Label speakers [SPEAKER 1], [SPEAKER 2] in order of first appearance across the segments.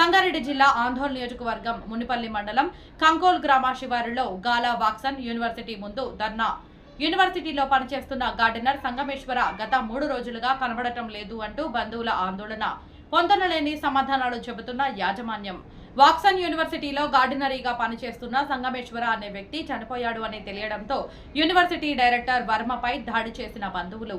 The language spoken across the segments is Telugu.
[SPEAKER 1] సంగారెడ్డి జిల్లా ఆందోళన నియోజకవర్గం మునిపల్లి మండలం కంకోల్ గ్రామ శివారులో గాలా వాక్సన్ యూనివర్సిటీ ముందు ధర్నా. యూనివర్సిటీలో పనిచేస్తున్న గార్డెనర్ సంగమేశ్వర గత మూడు రోజులుగా కనబడటం లేదు అంటూ బంధువుల ఆందోళన. పొందనలేని సమాధానాలు చెబుతున్న యాజమాన్యం. వాక్సన్ యూనివర్సిటీలో గార్డినరీగా పనిచేస్తున్న సంగమేశ్వర అనే వ్యక్తి చనిపోయాడు అని తెలియడంతో యూనివర్సిటీ డైరెక్టర్ వర్మపై దాడి చేసిన బంధువులు.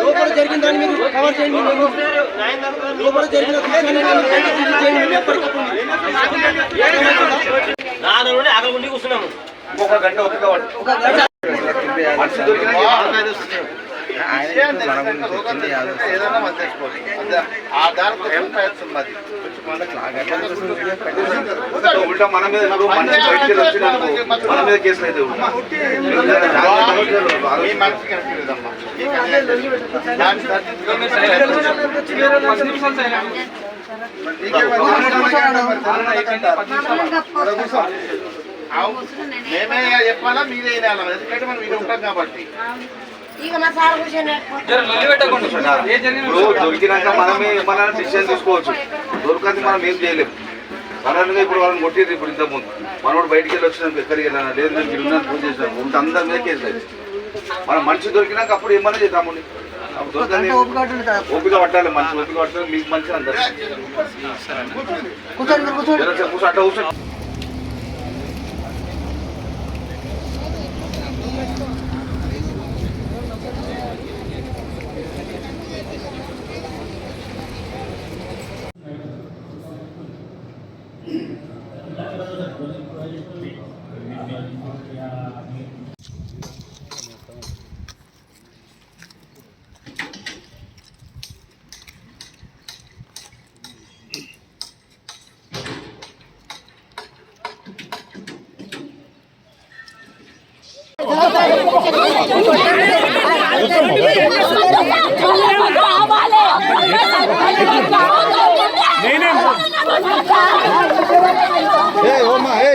[SPEAKER 2] ఎందుకు జరిగిందని మీరు కవర్ చేయండి మీరు. లోపల జరిగిన విషయాన్ని మీరు చేయండి ఎప్పటికప్పుడు.
[SPEAKER 3] నాలుగు నుండి అక్కడ ఉండి కూర్చున్నాము
[SPEAKER 4] ఒక గంట ఓపిక పట్టు.
[SPEAKER 2] ఒక గంట
[SPEAKER 4] మనిషి దొరికిన ఏదైనా మనం తెచ్చుకోవాలి అంతే. ఆ దానికోసం ప్రయత్నం మాది. ఉల్టా మన మీద మన మీద కేసులు అయితే మేమే చెప్పాలా మీరే వినాలా? ఎందుకంటే మనం ఇది ఉంటాం కాబట్టి.
[SPEAKER 5] ఇక మా సార్ కూర్చొని
[SPEAKER 4] ఇప్పుడు దొరికినాక మనమే మన డిసిషన్ తీసుకోవచ్చు. దొరకది మనం ఏం చేయలేము సడన్గా ఇప్పుడు వాళ్ళని కొట్టింది ఇప్పుడు ఇంత ముందు మనోడు బయటికి వెళ్ళి వచ్చినాక ఎక్కడికి వెళ్ళినా లేదు నేను మీరు ఉన్నాను ఫోన్ చేసినా ఉంటే అందరి మీద కేసు లేదు. మనం మనిషి దొరికినాక అప్పుడు ఏమన్నా చేద్దామండి
[SPEAKER 2] గంట ఓపిక
[SPEAKER 4] పట్టాలి మంచి ఓపిక పట్టాలి మీకు మంచి అందరు
[SPEAKER 2] కూర్చోండి కూర్చోండి.
[SPEAKER 4] ఏ ఓమా ఏ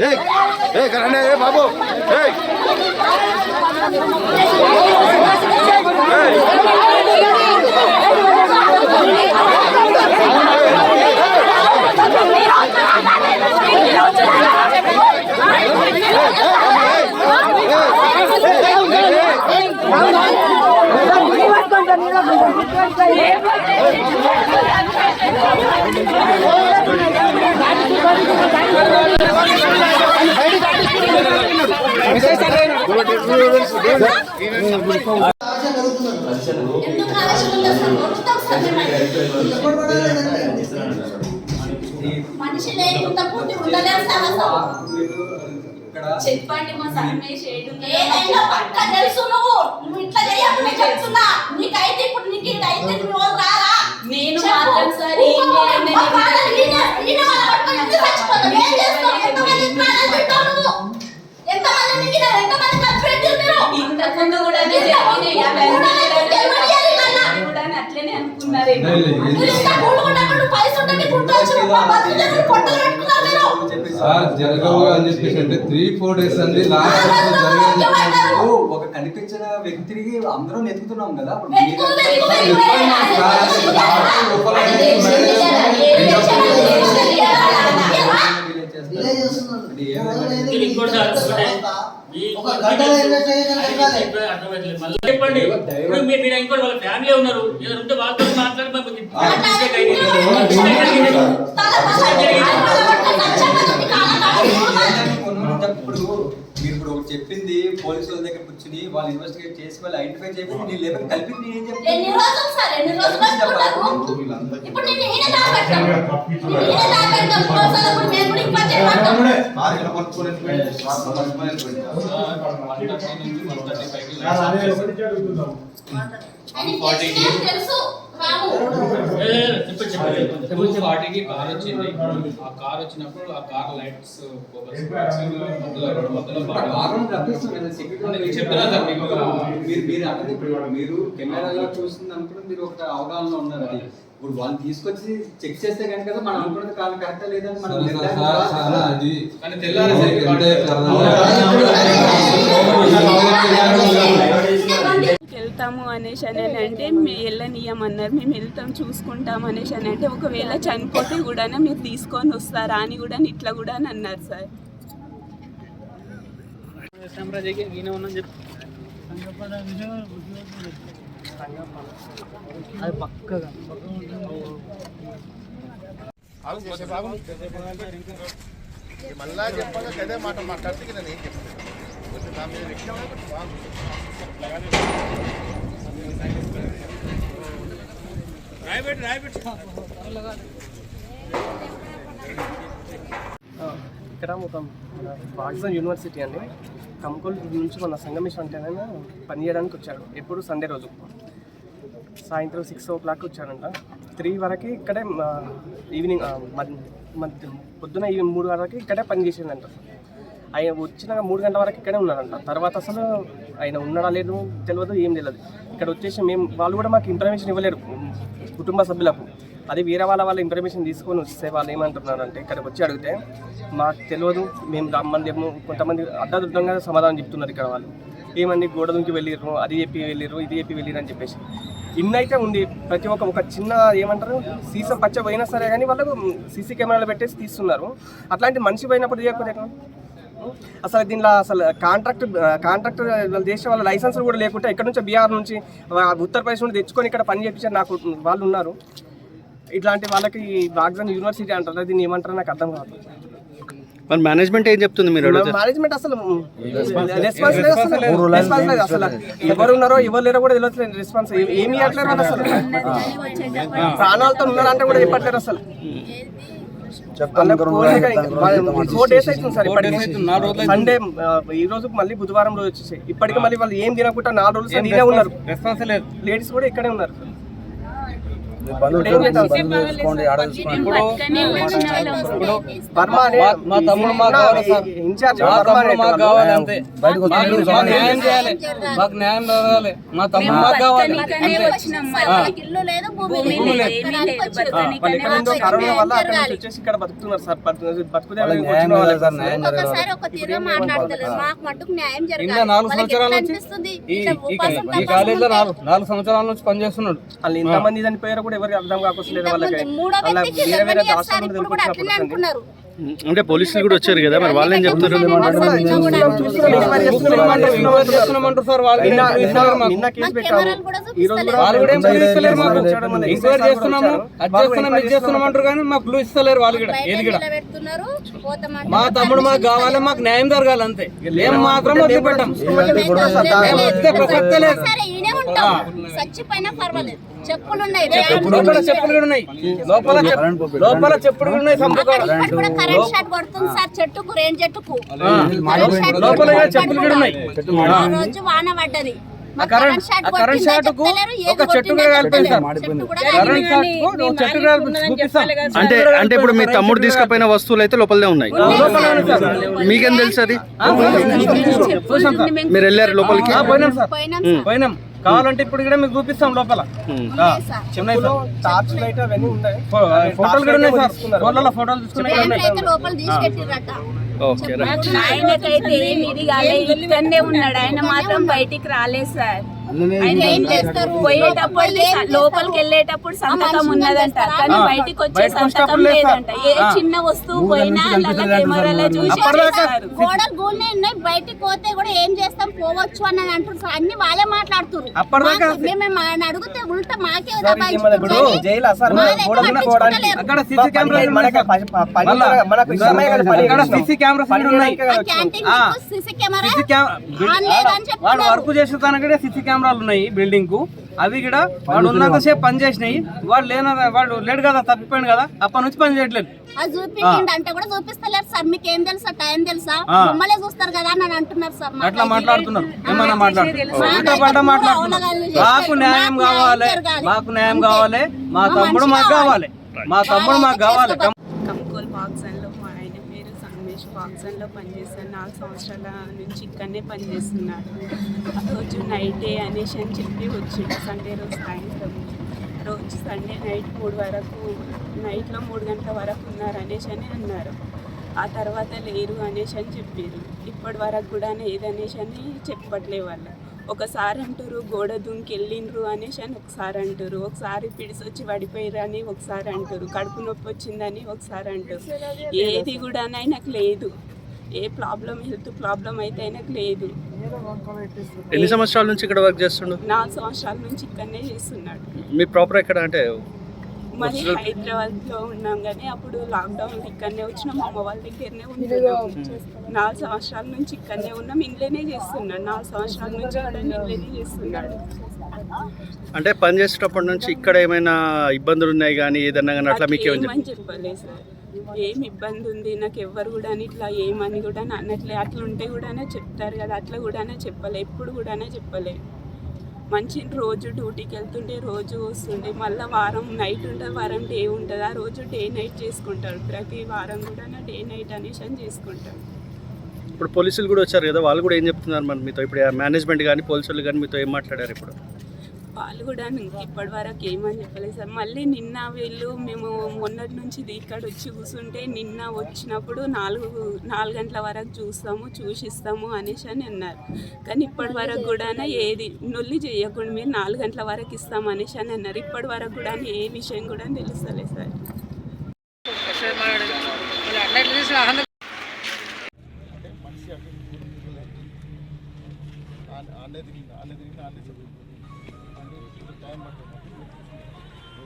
[SPEAKER 4] ఏ ఏ కరణే ఏ బాబు ఏ
[SPEAKER 5] ఏ
[SPEAKER 2] మనిషి లేకుండా పూర్తి ఉండలేదు సార్
[SPEAKER 6] చెప్పండి మా సంగమేష్ ఏడు
[SPEAKER 2] ఏదైనా పక్క తెలుసు నువ్వు. నువ్వు ఇట్లా చేయకు నేను చెప్తున్నా. నీకైతే ఇప్పుడు నీకు అయితే నువ్వు రారా?
[SPEAKER 6] నేను. మాత్రం సార్ ఏం చేయండి
[SPEAKER 2] మా ప్రాణాలు ఈయన- ఈయన వాళ్ళ పట్టుకొని ఎందుకు చచ్చిపోతావు? ఏం చేస్తావు? ఎంతమంది ప్రాణాలు పెట్టావు నువ్వు? ఎంతమంది మింగినారు? ఎంతమంది ఖర్చు పెట్టారు మీరు?
[SPEAKER 6] ఇంతకు ముందు కూడా అట్లనే అనుకున్నారేమో
[SPEAKER 7] సార్ జరగవు అని చెప్పేసి అంటే త్రీ ఫోర్ డేస్ అండి లాస్ట్
[SPEAKER 8] ఇప్పుడు ఒక కనిపించిన వ్యక్తిని అందరం వెతుకుతున్నాం కదా.
[SPEAKER 9] చెప్పండి. మీరు ఇంకోటి వాళ్ళ ఫ్యామిలీ ఉన్నారు. ఏదైనా ఉంటే వాళ్ళతో మాట్లాడి
[SPEAKER 2] వాళ్ళు
[SPEAKER 8] ఇన్వెస్టిగేట్ చేసి వాళ్ళు ఐడెంటిఫై చేసి నేను లేబర్ కలిపి నేను ఏం
[SPEAKER 2] ఎన్ని
[SPEAKER 8] చెప్తాను
[SPEAKER 2] తెలిసి తెలుసు రాము
[SPEAKER 9] ఏ, చెప్పండి చెప్పండి
[SPEAKER 10] టూ ఫార్టీకి కార్ వచ్చింది. ఆ కార్ వచ్చినప్పుడు ఆ కార్ లైట్స్ చెప్తున్నా సార్ మీకు
[SPEAKER 8] మీరు మీరు అన్నది ఇప్పుడు మీరు కెమెరాలో చూస్తుంది అనుకుంటే మీరు ఒక అవగాహన ఉన్నారు అది. ఇప్పుడు వాళ్ళు తీసుకొచ్చి చెక్ చేస్తే కనుక మనం అనుకున్నది కాదు కరెక్ట్ లేదని మనం
[SPEAKER 7] అది
[SPEAKER 10] కానీ తెల్లారి
[SPEAKER 7] మీకు
[SPEAKER 10] సరికి
[SPEAKER 7] ఎంత కారణం?
[SPEAKER 11] వెళ్తాము అనేసి అని అంటే మేము వెళ్ళనీయమన్నారు. మేము వెళ్తాం చూసుకుంటాం అనేసి అని అంటే ఒకవేళ చనిపోతే కూడా మీరు తీసుకొని వస్తారా అని కూడా ఇట్లా కూడా అని అన్నారు సార్.
[SPEAKER 5] మళ్ళా చెప్పాలి? అదే మాట మాట్లాడితే నేను ఏం చెప్తాను
[SPEAKER 12] ఇక్కడ ఒక మన యూనివర్సిటీ అండి. కంకోల్ నుంచి మన సంగమేశ్వర అంటేనైనా పని చేయడానికి వచ్చాడు. ఎప్పుడు? సండే రోజు. సాయంత్రం సిక్స్ ఓ క్లాక్ వచ్చాడంట. త్రీ వరకు ఇక్కడే ఈవినింగ్ మధ్య- పొద్దున ఈవినింగ్ మూడు వరకు ఇక్కడే పని చేసిండంట. ఆయన వచ్చిన మూడు గంటల వరకు ఇక్కడే ఉన్నారంట తర్వాత అసలు ఆయన ఉన్నాడా లేదు తెలియదు ఏం తెలియదు ఇక్కడ వచ్చేసి మేము వాళ్ళు కూడా మాకు ఇన్ఫర్మేషన్ ఇవ్వలేరు. కుటుంబ సభ్యులకు. అది వేరే వాళ్ళ వాళ్ళ ఇన్ఫర్మేషన్ తీసుకొని వస్తే వాళ్ళు ఏమంటున్నారంటే ఇక్కడికి వచ్చి అడిగితే మాకు తెలియదు మేము రమ్మంది ఏమో కొంతమంది అడ్డదిడ్డంగా సమాధానం చెప్తున్నారు ఇక్కడ వాళ్ళు. ఏమండి గోడ నుంచి వెళ్ళిర్రు అది చెప్పి వెళ్ళిర్రు ఇది చెప్పి వెళ్ళిర్రు అని చెప్పేసి. ఇన్నైతే ఉంది. ప్రతి ఒక్క ఒక చిన్న ఏమంటారు సీసా పచ్చ పోయినా సరే కానీ వాళ్ళకు సీసీ కెమెరాలు పెట్టేసి తీస్తున్నారు. అట్లాంటి మనిషి పోయినప్పుడు చేయకపోతే అసలు దీనిలో అసలు కాంట్రాక్ట్ కాంట్రాక్ట్ వాళ్ళు చేసే వాళ్ళ లైసెన్స్ కూడా లేకుంటే ఇక్కడ నుంచి బీహార్ నుంచి ఆ, ఉత్తరప్రదేశ్ నుండి తెచ్చుకొని ఇక్కడ పని చేయించారు నాకు వాళ్ళు ఉన్నారు. ఇట్లాంటి వాళ్ళకి వాగ్జన్ యూనివర్సిటీ అంటారు దీన్ని ఏమంటారో నాకు అర్థం కాదు.
[SPEAKER 5] మరి మేనేజ్మెంట్ ఏం చెప్తుంది మీరు
[SPEAKER 12] మేనేజ్మెంట్ అసలు రెస్పాన్స్ లేదు అసలు రెస్పాన్స్ లేదు అసలు ఎవరు ఉన్నారో ఎవరు లేరో కూడా తెలియట్లేదు రెస్పాన్స్ ఏమి ఇవ్వట్లేరు వాళ్ళు అసలు? ప్రాణాలతో ఉన్నారంటే కూడా చెప్పట్లేరు అసలు. ఫోర్ డేస్ అవుతుంది సార్ ఇప్పటికి. సండే ఈ రోజు మళ్ళీ బుధవారం రోజు వచ్చేసి ఇప్పటికి మళ్ళీ వాళ్ళు ఏం తినకుండా నాలుగు రోజులు ఉన్నారు. లేడీస్ కూడా ఇక్కడే ఉన్నారు.
[SPEAKER 5] మా తమ్ముడు మాకు కావాలి అంతే. న్యాయం చేయాలి? మాకు న్యాయం కావాలి మా తమ్ముడు మాకు కావాలి. నాలుగు సంవత్సరాల నుంచి ఈ నాలుగు సంవత్సరాల నుంచి పనిచేస్తున్నాడు.
[SPEAKER 12] వాళ్ళు ఇంతమంది చనిపోయారు కూడా ఎవరికి అర్థం కాకొస్తలేదు వాళ్ళకి.
[SPEAKER 2] వ్యక్తికి
[SPEAKER 12] వేరే
[SPEAKER 5] అంటే పోలీసులు కూడా వచ్చారు కదా మరి వాళ్ళేం చెప్తారు ఏం అంటారు కానీ మాకు క్లూ ఇస్తలేరు వాళ్ళు కూడా. ఏది కూడా.
[SPEAKER 2] పెడుతున్నారు పోతామంటే
[SPEAKER 5] మా తమ్ముడు మాకు కావాలి మాకు న్యాయం జరగాలి అంతే. ఏం మాత్రం వదిలిపెట్టాం. ప్రసక్తే లేదు.
[SPEAKER 2] సరే ఈయనే ఉంటాం. చచ్చిపోయినా పర్వాలేదు. చెప్పులు ఉన్నాయి
[SPEAKER 5] లోపల చెప్పులు కూడా ఉన్నాయి లోపల చెప్- లోపల చెప్పులు కూడా ఉన్నాయి
[SPEAKER 2] కరెంట్ షాట్ కొడుతుంది సార్ చెట్టుకు రేణు చెట్టుకు. కరెంట్ షాట్
[SPEAKER 5] లోపల కూడా
[SPEAKER 2] కొడుతుంది.
[SPEAKER 5] చెప్పులు కూడా ఉన్నాయి.
[SPEAKER 2] ఆ రోజు వాన పడ్డది.
[SPEAKER 5] ఆ కరెంట్ ఆ కరెంట్ షాట్కు ఒక చెట్టు కూడా కలిపింది సార్ కరెంట్ షాట్కు ఒక చెట్టు కూడా కలిపి చూపిస్తాం.
[SPEAKER 13] అంటే అంటే ఇప్పుడు మీ తమ్ముడు తీసుకుపోయిన వస్తువులు అయితే లోపలనే ఉన్నాయి మీకేం తెలుసు అది? మీరు వెళ్ళారు లోపలికి?
[SPEAKER 5] ఆ, పోయినాం సార్.
[SPEAKER 2] పోయినాం
[SPEAKER 5] పోయినాం. కావాలంటే ఇప్పుడు కూడా మీకు చూపిస్తాం లోపల. ఆ, ఉన్నాయి సార్.
[SPEAKER 12] టార్చ్ లైట్ అవన్నీ ఉన్నాయి.
[SPEAKER 5] ఫో- ఫోటోలు కూడా ఉన్నాయి సార్. ఫోటోలో ఫోటోలు తీసుకునే కూడా ఉన్నాయి
[SPEAKER 2] అయితే లోపల తీసి పెట్టిరట
[SPEAKER 13] ఓకే రైట్
[SPEAKER 11] ఆయనకైతే ఏమి ఇది కాలేదు ఇక్కడనే ఉన్నాడు. ఆయన మాత్రం బయటికి రాలేదు సార్. పోయేటప్పుడు లోపలికి వెళ్ళేటప్పుడు సంతకం ఉన్నదంట. కానీ బయటికి వచ్చే సంతకం. లేదంట. ఏ చిన్న వస్తువు పోయినా కెమెరాలో చూసి.
[SPEAKER 2] గోడలు గూనే ఉన్నాయి. బయటికి పోతే కూడా ఏం చేస్తాం? పోవచ్చు అని అంటున్నారు. అన్ని వాళ్ళే మాట్లాడుతున్నారు మేము అడిగితే ఉల్టా మాకే
[SPEAKER 5] సీసీ
[SPEAKER 12] పని
[SPEAKER 5] అక్కడ
[SPEAKER 12] చేసినాం.
[SPEAKER 5] CC
[SPEAKER 2] camera?
[SPEAKER 5] కెమెరాలు ఉన్నాయి బిల్డింగ్కు. అవి కూడా వాడు ఉన్నంతసేపు పని చేసినాయి. వాడు లేన వాడు లేడు కదా తప్పిపోయాడు కదా అప్పటి నుంచి పని చేయట్లేదు.
[SPEAKER 2] అది చూపించండి అంటే కూడా చూపిస్తలేరు సార్ మీకు ఏం తెలుసా టైం తెలుసా. మమ్మల్ని చూస్తారు కదా అని అంటున్నారు సార్ మాకు
[SPEAKER 5] అట్లా మాట్లాడుతున్నారు. ఏమన్నా మాట్లాడుతున్నారు. మాట్లాడుతున్నారు. మాకు న్యాయం కావాలి. మాకు న్యాయం. కావాలి. మా తమ్ముడు మాకు
[SPEAKER 2] కావాలి.
[SPEAKER 5] కావాలి. మా తమ్ముడు మాకు కావాలి
[SPEAKER 2] చేసుకో-
[SPEAKER 11] కంకోల్ బాక్సన్లో మా ఆయన పేరు సంగమేష్ బాక్సన్లో పనిచేస్తాను నాలుగు సంవత్సరాల నుంచి ఇక్కడనే పనిచేస్తున్నాడు ఆ రోజు నైటే అనేసి అని చెప్పి వచ్చిండు. సండే రోజు సాయంత్రం. రోజు సండే నైట్ మూడు వరకు నైట్లో మూడు గంటల వరకు ఉన్నారు అనేసి అని అన్నారు. ఆ తర్వాత లేరు అనేసి అని చెప్పారు ఇప్పటి వరకు కూడా ఏదనేసి అని చెప్పట్లే వాళ్ళు. ఒకసారి అంటారు గోడ దుంకి వెళ్ళిండ్రు అనేసి అని ఒకసారి అంటారు ఒకసారి పిడిసి వచ్చి పడిపోయారు అని ఒకసారి అంటారు కడుపు నొప్పి వచ్చిందని ఒకసారి అంటారు ఏది కూడా ఆయనకు లేదు. ఏ ప్రాబ్లం హెల్త్ ప్రాబ్లం అయితే ఆయనకు లేదు.
[SPEAKER 13] ఎన్ని సంవత్సరాల నుంచి ఇక్కడ వర్క్ చేస్తుండు?
[SPEAKER 11] నాలుగు సంవత్సరాల నుంచి ఇక్కడనే చేస్తున్నాడు.
[SPEAKER 13] మీ ప్రాపర్ ఎక్కడ అంటే?
[SPEAKER 11] మరి హైదరాబాద్లో ఉన్నాం కానీ అప్పుడు లాక్డౌన్ ఇక్కడనే వచ్చినాం అమ్మ వాళ్ళ దగ్గరనే ఉంటున్నాం. నాలుగు సంవత్సరాల నుంచి ఇక్కడనే ఉన్నాం ఇంట్లోనే చేస్తున్నాడు. నాలుగు సంవత్సరాల నుంచి కూడా ఇంట్లోనే చేస్తున్నాడు.
[SPEAKER 13] అంటే పని చేసేటప్పటి నుంచి ఇక్కడ ఏమైనా ఇబ్బందులు ఉన్నాయి కానీ ఏదన్నా కానీ అట్లా మీకు ఏమని
[SPEAKER 11] ఏమని చెప్పలేదు సార్. ఏం ఇబ్బంది ఉంది నాకు ఎవ్వరు కూడా ఇట్లా ఏమని కూడా అన్నట్లే అట్లా ఉంటే కూడానే చెప్తారు కదా అట్లా కూడానే చెప్పలే ఎప్పుడు కూడానే చెప్పలే. మంచి రోజు డ్యూటీకి వెళ్తుంటే రోజు వస్తుండే మళ్ళీ వారం నైట్ ఉంటుంది వారం డే ఉంటుంది ఆ రోజు డే నైట్ చేసుకుంటాడు ప్రతి వారం కూడా డే నైట్ అనేసి అని చేసుకుంటాడు
[SPEAKER 13] ఇప్పుడు పోలీసులు కూడా వచ్చారు కదా వాళ్ళు కూడా ఏం చెప్తున్నారు మరి మీతో? ఇప్పుడు మేనేజ్మెంట్ కానీ పోలీసులు కానీ మీతో ఏం మాట్లాడారు ఇప్పుడు?
[SPEAKER 11] వాళ్ళు కూడా ఇంక ఇప్పటి వరకు ఏమని చెప్పలేదు సార్. మళ్ళీ నిన్న వీళ్ళు మేము మొన్నటి నుంచి ఇక్కడ వచ్చి కూర్చుంటే నిన్న వచ్చినప్పుడు నాలుగు నాలుగు గంటల వరకు చూస్తాము చూసిస్తాము అనేసి అని అన్నారు. కానీ ఇప్పటి వరకు కూడా ఏది నొల్లి చేయకుండా మీరు నాలుగు గంటల వరకు ఇస్తాం అనేసి అని అన్నారు. ఇప్పటి వరకు కూడా ఏ విషయం కూడా తెలుస్తలేదు సార్.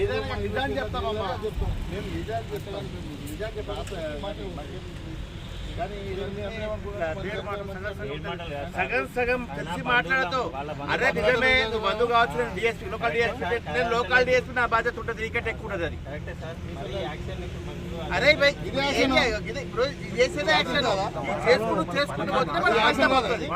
[SPEAKER 14] ఏదైనా నిజాన్ని చెప్తామమ్మా మేము నిజాన్ని చెప్తాం. నిజాన్ని చెప్తాం కానీ సగం సగం కలిసి మాట్లాడతావు. అదే నిజమే నువ్వు మందు కావచ్చు డిఎస్పీ లోకల్ డిఎస్పీ నేను లోకల్ డిఎస్పీ నా బాధ్యత ఉంటుంది. నీకంటే ఎక్కువ ఉంటుంది అది.
[SPEAKER 9] కరెక్టే సార్. మరి యాక్షన్
[SPEAKER 14] అరే భయ్ ఇప్పుడు ఇది చేసేదే యాక్షన్. చేసుకుంటూ చేసుకుంటూ పోతే మనకి కష్టం అవుతుంది